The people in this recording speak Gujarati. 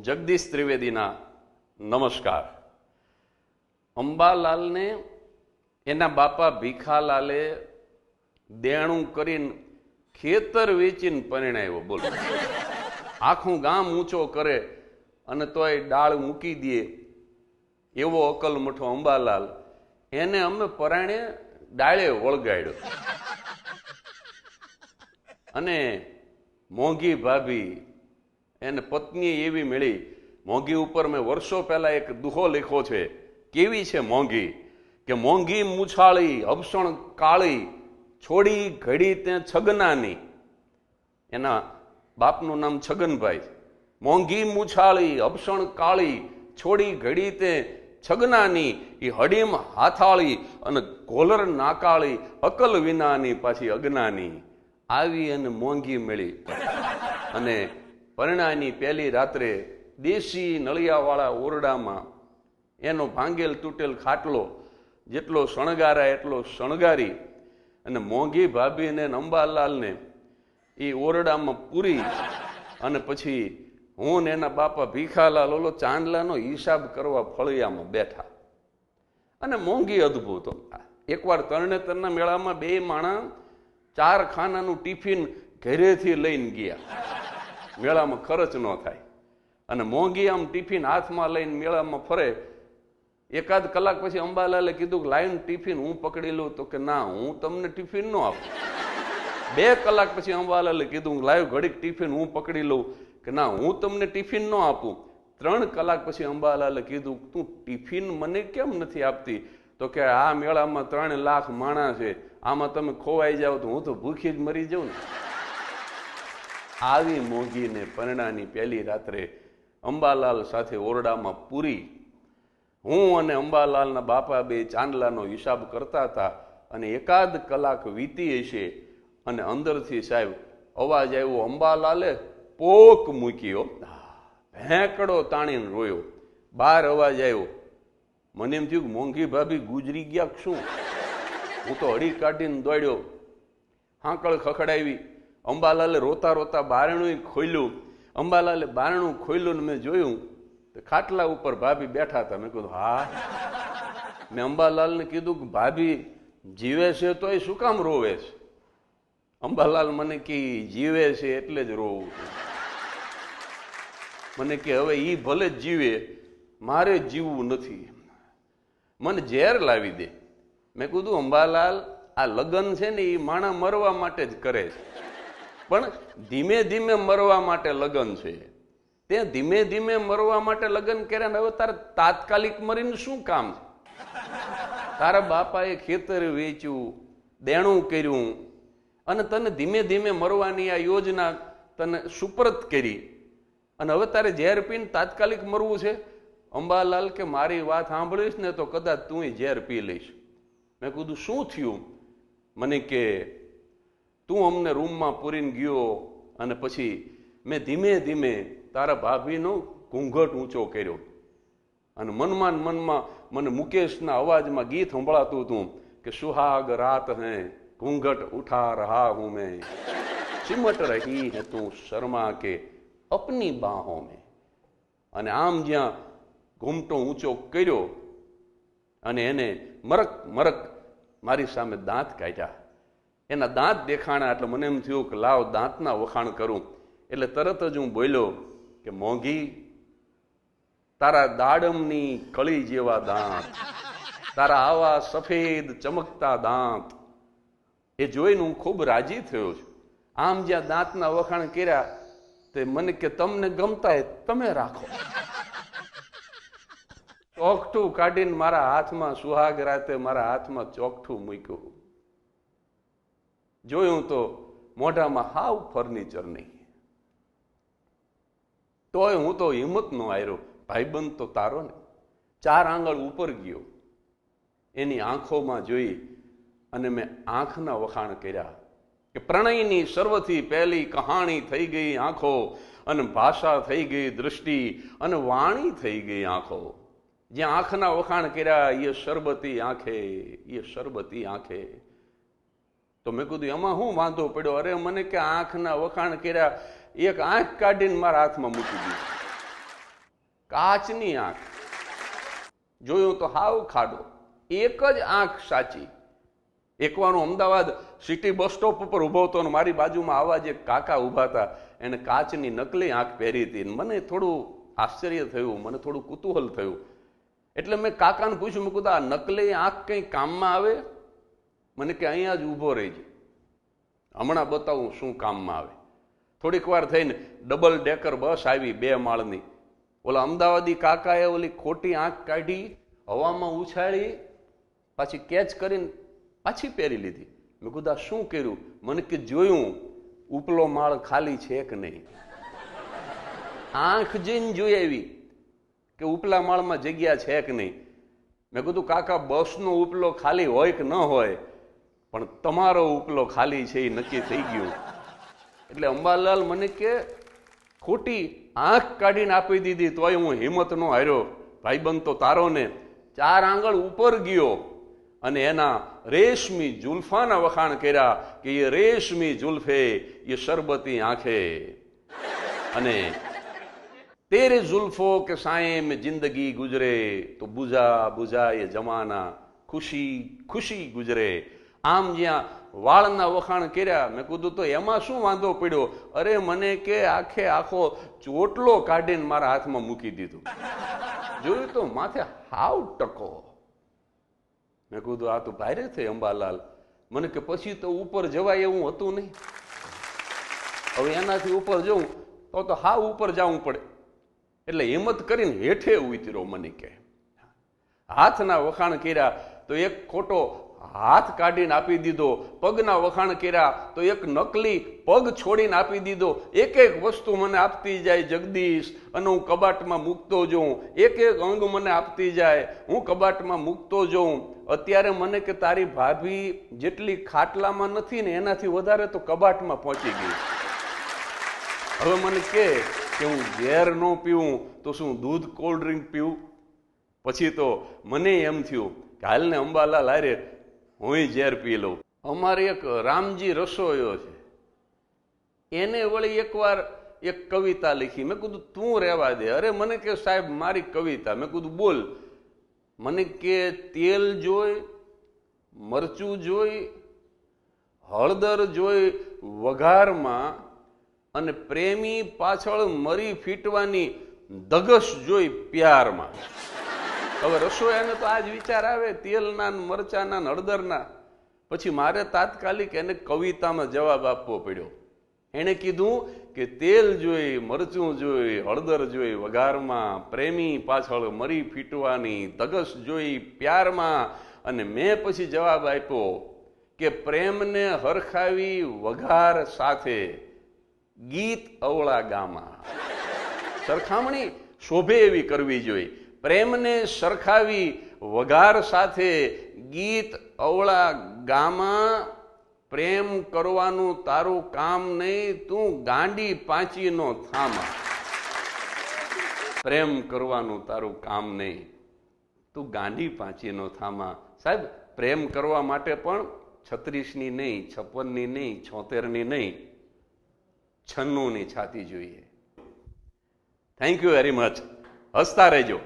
જગદીશ ત્રિવેદીના નમસ્કાર. અંબાલાલને એના બાપા ભીખાલાલે દેણું કરીને ખેતર વેચીને પરિણાવ્યો બોલો. આખું ગામ ઊંચો કરે અને તોય ડાળ મૂકી દે એવો અકલ મઠો અંબાલાલ. એને અમે પરાણે ડાળે વળગાડ્યો. અને મોંઘી ભાભી એને પત્ની એવી મળી, મોંઘી ઉપર મેં વર્ષો પહેલાં એક દુહો લખ્યો છે. કેવી છે મોંઘી? કે મોંઘી મૂછાળી અપસણ કાળી, છોડી ઘડી તે છગનાની. એના બાપનું નામ છગનભાઈ મોંઘી મૂછાળી અપસણ કાળી, છોડી ઘડી તે છગનાની. એ હડીમ હાથાળી અને કોલર નાકાળી, અકલ વિનાની પાછી અજ્ઞાની આવી અને મોંઘી મળી. અને પરણાની પહેલી રાત્રે દેશી નળિયાવાળા ઓરડામાં એનો ભાંગેલ તૂટેલ ખાટલો જેટલો શણગારાય એટલો શણગારી અને મોંઘી ભાભીને અંબાલાલને એ ઓરડામાં પૂરી અને પછી હું ને એના બાપા ભીખાલાલ ઓલો ચાંદલાનો હિસાબ કરવા ફળિયામાં બેઠા. અને મોંઘી અદભુત. એકવાર તરણેતરના મેળામાં બે માણા ચાર ખાનાનું ટિફિન ઘરેથી લઈને ગયા. મેળામાં ખર્ચ ન થાય. અને મોંઘી આમ ટિફિન હાથમાં લઈને મેળામાં ફરે. એકાદ કલાક પછી અંબાલાલે કીધું કે, લાઈન ટિફિન હું પકડી લઉં. તો કે, ના, હું તમને ટિફિન ન આપું. બે કલાક પછી અંબાલાલે કીધું લાઈવ ઘડીક ટિફિન હું પકડી લઉં. કે, ના, હું તમને ટિફિન ન આપું. ત્રણ કલાક પછી અંબાલાલે કીધું તું ટિફિન મને કેમ નથી આપતી? તો કે, આ મેળામાં ત્રણ લાખ માણા છે. આમાં તમે ખોવાઈ જાઓ તો હું તો ભૂખી જ મરી જાઉં ને. આવી મોંઘીને પરણાની પહેલી રાત્રે અંબાલાલ સાથે ઓરડામાં પૂરી. હું અને અંબાલાલના બાપા બે ચાંદલાનો હિસાબ કરતા હતા અને એકાદ કલાક વીતી હશે અને અંદરથી સાહેબ અવાજ આવ્યો, અંબાલાલે પોક મૂક્યો. ભેંકડો તાણીને રોયો. બાર અવાજ આવ્યો, મને એમ થયું મોંઘી ભાભી ગુજરી ગયા શું? હું તો હળી કાઢીને દોડ્યો. હાંકળ ખખડાવી. અંબાલાલે રોતા રોતા બારણું ખોલ્યું. અંબાલાલે બારણું ખોલ્યું ને મેં જોયું તો ખાટલા ઉપર ભાભી બેઠા હતા. મેં કીધું, હા. મેં અંબાલાલને કીધું કે, ભાભી, જીવે છે તો એ શું કામ રોવે છે? અંબાલાલ મને કે, જીવે છે એટલે જ રોવું મને કે, હવે એ ભલે જ જીવે, મારે જીવવું નથી. મને ઝેર લાવી દે. મેં કીધું, અંબાલાલ, આ લગ્ન છે ને એ માણા મરવા માટે જ કરે છે. પણ ધીમે ધીમે મરવા માટે લગ્ન છે. તે ધીમે ધીમે મરવા માટે લગ્ન કર્યા ને હવે તારે તાત્કાલિક મરીને શું કામ તારા બાપાએ ખેતર વેચ્યું, દેણું કર્યું અને તને ધીમે ધીમે મરવાની આ યોજના તને સુપરત કરી. અને હવે તારે ઝેર પીને તાત્કાલિક મરવું છે? અંબાલાલ કે મારી વાત સાંભળીશ ને તો કદાચ તું ઝેર પી લઈશ. મેં કીધું, શું થયું? મને કે તું અમને રૂમમાં પૂરીને ગયો અને પછી મેં ધીમે ધીમે તારા ભાભીનો ઘૂંઘટ ઊંચો કર્યો. અને મનમાં મનમાં મને મુકેશના અવાજમાં ગીત સંભળાતું હતું કે સુહાગ રાત હે, ઘૂંઘટ ઉઠા રહા હું મેં. સિમટ રહી હે તું શર્મા કે અપની બાહો મેં. અને આમ જ્યાં ઘૂમટો ઊંચો કર્યો અને એને મરક મરક મારી સામે દાંત કાઢ્યા. એના દાંત દેખાણા એટલે મને એમ થયું કે લાવ દાંતના વખાણ કરું. એટલે તરત જ હું બોલ્યો કે મોંઘી, તારા દાડમની કળી જેવા દાંત, તારા આવા સફેદ ચમકતા દાંત. એ જોઈને હું ખૂબ રાજી થયો છું. આમ જ્યાં દાંતના વખાણ કર્યા, તે મને કે તમને ગમતા તમે રાખો. ચોકઠું કાઢીને મારા હાથમાં, સુહાગ રાતે મારા હાથમાં ચોકઠું મૂક્યું. જોયું તો મોઢામાં હાવ ફર્નિચર નહીં તોય હું તો હિંમત નો આવ્યો ભાઈબંધ તો તારો ને. ચાર આંગળ ઉપર ગયો. એની આંખોમાં જોઈ અને મેં આંખના વખાણ કર્યા કે પ્રણયની સર્વથી પહેલી કહાણી થઈ ગઈ આંખો અને ભાષા થઈ ગઈ દૃષ્ટિ અને વાણી થઈ ગઈ આંખો. જ્યાં આંખના વખાણ કર્યા એ શરબતી આંખે એ શરબતી આંખે. તો મેં કીધું, એમાં શું વાંધો પડ્યો? અરે, મને કે આંખના વખાણ કર્યા, એક આંખ કાઢીને મારા હાથમાં મૂકી દીધી. કાચની આંખ. જોયું તો હાવ ખાડો. એક જ આંખ સાચી. એકવાર હું અમદાવાદ સિટી બસ સ્ટોપ ઉપર ઊભો હતો અને મારી બાજુમાં આવા જે કાકા ઊભા હતા. એને કાચની નકલી આંખ પહેરી હતી. મને થોડું આશ્ચર્ય થયું, મને થોડું કુતૂહલ થયું. એટલે મેં કાકાને પૂછ્યું, મેં કીધું, આ નકલી આંખ કંઈ કામમાં આવે? મને કે અહીંયા જ ઊભો રહેજે. હમણાં બતાવું શું કામમાં આવે. થોડીક વાર થઈને ડબલ ડેકર બસ આવી બે માળની. ઓલા અમદાવાદી કાકાએ ઓલી ખોટી આંખ કાઢી, હવામાં ઉછાળી, પાછી કેચ કરીને પાછી પહેરી લીધી. મેં કીધું શું કર્યું? મને કે, જોયું, ઉપલો માળ ખાલી છે કે નહીં? આંખ જઈને જોઈ આવી કે ઉપલા માળમાં જગ્યા છે કે નહીં. મેં કીધું, કાકા, બસનો ઉપલો ખાલી હોય કે ન હોય? પણ તમારો ઉપલો ખાલી છે, એ નક્કી થઈ ગયું. એટલે અંબાલાલ મને કે, ખોટી આંખ કાઢીને આપી દીધી, તોય હું હિંમત નો હાર્યો. ભાઈબંધ તો તારો ને. ચાર આંગળ ઉપર ગયો અને એના રેશમી જુલ્ફાના વખાણ કર્યા કે એ રેશમી જુલ્ફે, એ શરબતી આંખે. અને તેરે જુલ્ફો કે સાયમ જિંદગી ગુજરે, તો બુઝા બુઝા એ જમાના ખુશી ખુશી ગુજરે. આમ જ્યાં વાળના વખાણ કર્યા, મેં કીધું તો એમાં શું વાંધો પડ્યો? અરે મને કે આખે આખો ચોટલો કાઢીને મારા હાથમાં મૂકી દીધું. જોયું તો માથે હાવ ટકો. મેં કીધું, આ તો ભારે થઈ અંબાલાલ. મને કે પછી તો ઉપર જવાય એવું હતું નહીં. હવે એનાથી ઉપર જવું તો તો હાવ ઉપર જવું પડે. એટલે હિંમત કરીને હેઠે ઉતર્યો મને કે. હાથના વખાણ કર્યા, તો એક ખોટો હાથ કાઢીને આપી દીધો, પગના વખાણ કર્યા, તો એક નકલી પગ છોડીને આપી દીધો. એક એક વસ્તુ મને આપતી જાય જગદીશ, અને હું કબાટમાં મૂકતો જઉં. એક એક અંગ મને આપતી જાય, હું કબાટમાં મૂકતો જઉં. અત્યારે મને કે તારી ભાભી જેટલી ખાટલામાં નથી ને એનાથી વધારે તો કબાટમાં પહોંચી ગઈ. હવે મને કે હું ઝેર ન પીવું, તો શું દૂધ કોલ્ડ ડ્રિંક પીવું? પછી તો મને એમ થયું હાલને અંબાલાલ હારે હું ઝેર પી લઉં. અમારે એક રામજી રસોયો છે. એને વળી એકવાર એક કવિતા લખી. મેં કીધું, તું રહેવા દે. અરે, મને કે, સાહેબ, મારી કવિતા. મેં કીધું, બોલ. મને કે, તેલ જોઈ, મરચું જોઈ, હળદર જોઈ, વઘારમાં અને પ્રેમી પાછળ મરી ફીટવાની ધગશ જોઈ પ્યારમાં. હવે રસોયાને તો આ જ વિચાર આવે, તેલના મરચાના હળદરના. પછી મારે તાત્કાલિક એને કવિતામાં જવાબ આપવો પડ્યો. એણે કીધું કે તેલ જોઈ, મરચું જોઈ, હળદર જોઈ, વઘારમાં પ્રેમી પાછળ મરી ફીટવાની, ધગસ જોઈ પ્યારમાં. અને મેં પછી જવાબ આપ્યો કે પ્રેમને હરખાવી વઘાર સાથે ગીત અવળા ગામાં. સરખામણી શોભે એવી કરવી જોઈએ. પ્રેમને સરખાવી વઘાર સાથે ગીત અવળા ગામાં, પ્રેમ કરવાનું તારું કામ નહીં, તું ગાંડી પાંચીનો થામા. પ્રેમ કરવાનું તારું કામ નહીં, તું ગાંડી પાંચીનો થામા. સાહેબ, પ્રેમ કરવા માટે પણ છત્રીસની નહીં, છપ્પનની નહીં, છોતેરની નહીં, છન્નુંની છાતી જોઈએ. થેન્ક યુ વેરી મચ હસતા રહેજો.